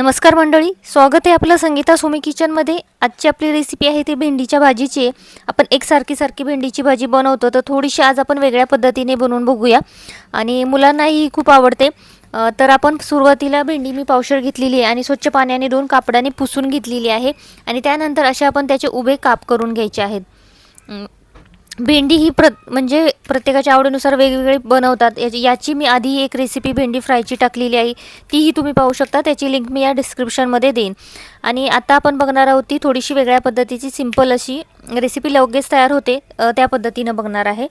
नमस्कार मंडळी स्वागत आहे आपलं संगीता सोमी किचनमध्ये आजची आपली रेसिपी आहे ती भेंडीच्या भाजीची. आहे आपण एकसारखी सारखी भेंडीची भाजी बनवतो तर थोडीशी आज आपण वेगळ्या पद्धतीने बनवून बघूया. आणि मुलांनाही खूप आवडते. तर आपण सुरुवातीला भेंडी मी पावशर घेतलेली आहे आणि स्वच्छ पाण्याने दोन कापडाने पुसून घेतलेली आहे. आणि त्यानंतर असे आपण त्याचे उभे काप करून घ्यायचे आहेत. भेंडी ही प्र म्हणजे प्रत्येकाच्या आवडीनुसार वेगवेगळे बनवतात. याची याची मी आधी एक रेसिपी भेंडी फ्रायची टाकलेली आहे. तीही तुम्ही पाहू शकता. त्याची लिंक मी या डिस्क्रिप्शनमध्ये देईन. आणि आता आपण बघणार आहोत ती थोडीशी वेगळ्या पद्धतीची सिंपल अशी रेसिपी लगेच तयार होते. त्या पद्धतीनं बघणार आहे.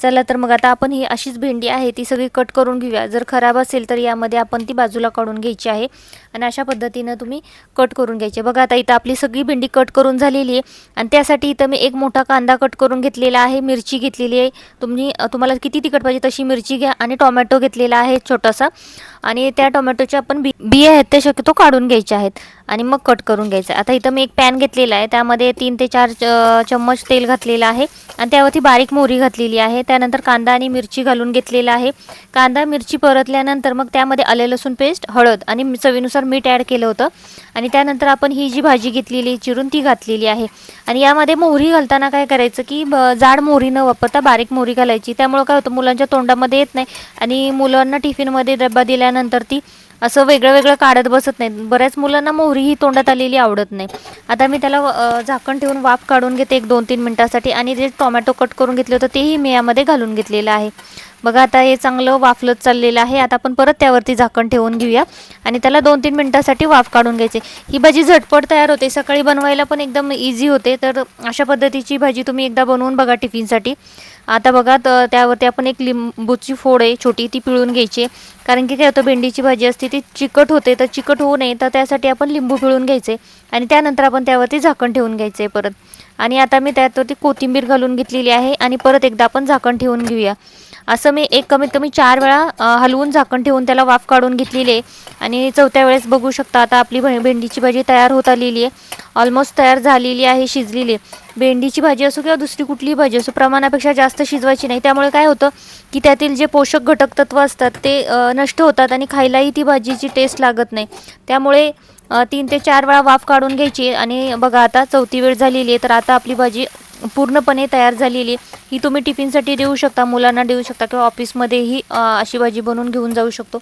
चला तर मग आता आपण ही अशीच भेंडी आहे ती सगळी कट करून घेऊया. जर खराब असेल तर यामध्ये आपण ती बाजूला काढून घ्यायची आहे आणि अशा पद्धतीनं तुम्ही कट करून घ्यायचे. बघा आता इथं आपली सगळी भेंडी कट करून झालेली आहे आणि त्यासाठी इथं मी एक मोठा कांदा कट करून घेतलेला आहे मिरची घेतलेली आहे. तुम्ही तुम्हाला किती तिखट पाहिजे तशी मिरची घ्या आणि टोमॅटो घेतलेला आहे छोटासा. आणि त्या टोमॅटोच्या आपण बी बिया आहेत ते शक्यतो काढून घ्यायचे आहेत आणि मग कट करून घ्यायचं. आता इथं मी एक पॅन घेतलेला आहे त्यामध्ये तीन ते चार च- चम्मच तेल घातलेलं आहे आणि त्यावरती बारीक मोहरी घातलेली आहे. त्यानंतर कांदा आणि मिरची घालून घेतलेला आहे. कांदा मिरची परतल्यानंतर मग त्यामध्ये आले लसूण पेस्ट हळद आणि चवीनुसार मीठ ॲड केलं होतं. आणि त्यानंतर आपण ही जी भाजी घेतलेली चिरून ती घातलेली आहे. आणि यामध्ये मोहरी घालताना काय करायचं की ब- जाड मोहरी न वापरता बारीक मोहरी घालायची. त्यामुळं काय होतं मुलांच्या तोंडामध्ये येत नाही. आणि मुलांना टिफिनमध्ये डब्बा दिल्यानंतर ती असं वेगळं वेगळं काढत बसत नाहीत. बऱ्याच मुलांना मोहरी ही तोंडात आलेली आवडत नाही. आता मी त्याला झाकण ठेवून वाफ काढून घेते एक दोन तीन मिनटासाठी आणि जे टोमॅटो कट करून घेतले होतं तेही मी यामध्ये घालून घेतलेलं आहे. बघा आता हे चांगलं वाफलत चाललेलं आहे. आता आपण परत त्यावरती झाकण ठेवून घेऊया. आणि त्याला दोन तीन मिनटासाठी वाफ काढून घ्यायचे. ही भाजी झटपट तयार होते. सकाळी बनवायला पण एकदम इझी होते. तर अशा पद्धतीची भाजी तुम्ही एकदा बनवून बघा टिफिनसाठी. आता बघा तर त्यावरती आपण एक लिंबूची फोड आहे छोटी ती पिळून घ्यायची आहे. कारण की काय होतं भेंडीची भाजी असते ती चिकट होते. तर चिकट होऊ नये तर त्यासाठी आपण लिंबू पिळून घ्यायचे. आणि त्यानंतर आपण त्यावरती झाकण ठेवून घ्यायचे परत. आणि आता मी त्यावरती कोथिंबीर घालून घेतलेली आहे. आणि परत एकदा आपण झाकण ठेवून घेऊया. असं मी एक कमीत कमी चार वेळा हलवून झाकण ठेवून त्याला वाफ काढून घेतलेली आहे. आणि चौथ्या वेळेस बघू शकता आता आपली भ भेंडीची भाजी तयार होत आलेली आहे. ऑलमोस्ट तयार झालेली आहे शिजलेली आहे. भेंडीची भाजी असो किंवा दुसरी कुठलीही भाजी असो प्रमाणापेक्षा जास्त शिजवायची नाही. त्यामुळे काय होतं की त्यातील जे पोषक घटक तत्व असतात ते नष्ट होतात आणि खायलाही ती भाजीची टेस्ट लागत नाही. त्यामुळे तीन ते चार वेळा वाफ काढून घ्यायची आणि बघा आता चौथी वेळ झालेली आहे तर आता आपली भाजी पूर्णपणे तयार झालेली आहे. ही तुम्ही टिफिनसाठी देऊ शकता मुलांना देऊ शकता किंवा ऑफिसमध्येही अशी भाजी बनवून घेऊन जाऊ शकतो.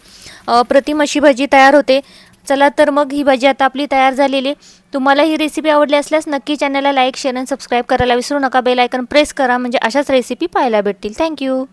प्रतिम अशी भाजी तयार होते. चला तर मग ही भाजी आता आपली तयार झालेली आहे. तुम्हाला ही रेसिपी आवडली असल्यास नक्की चॅनलला लाईक शेअर आणि सबस्क्राईब करायला विसरू नका. बेल आयकन प्रेस करा. म्हणजे अशाच रेसिपी पाहायला भेटतील. थँक्यू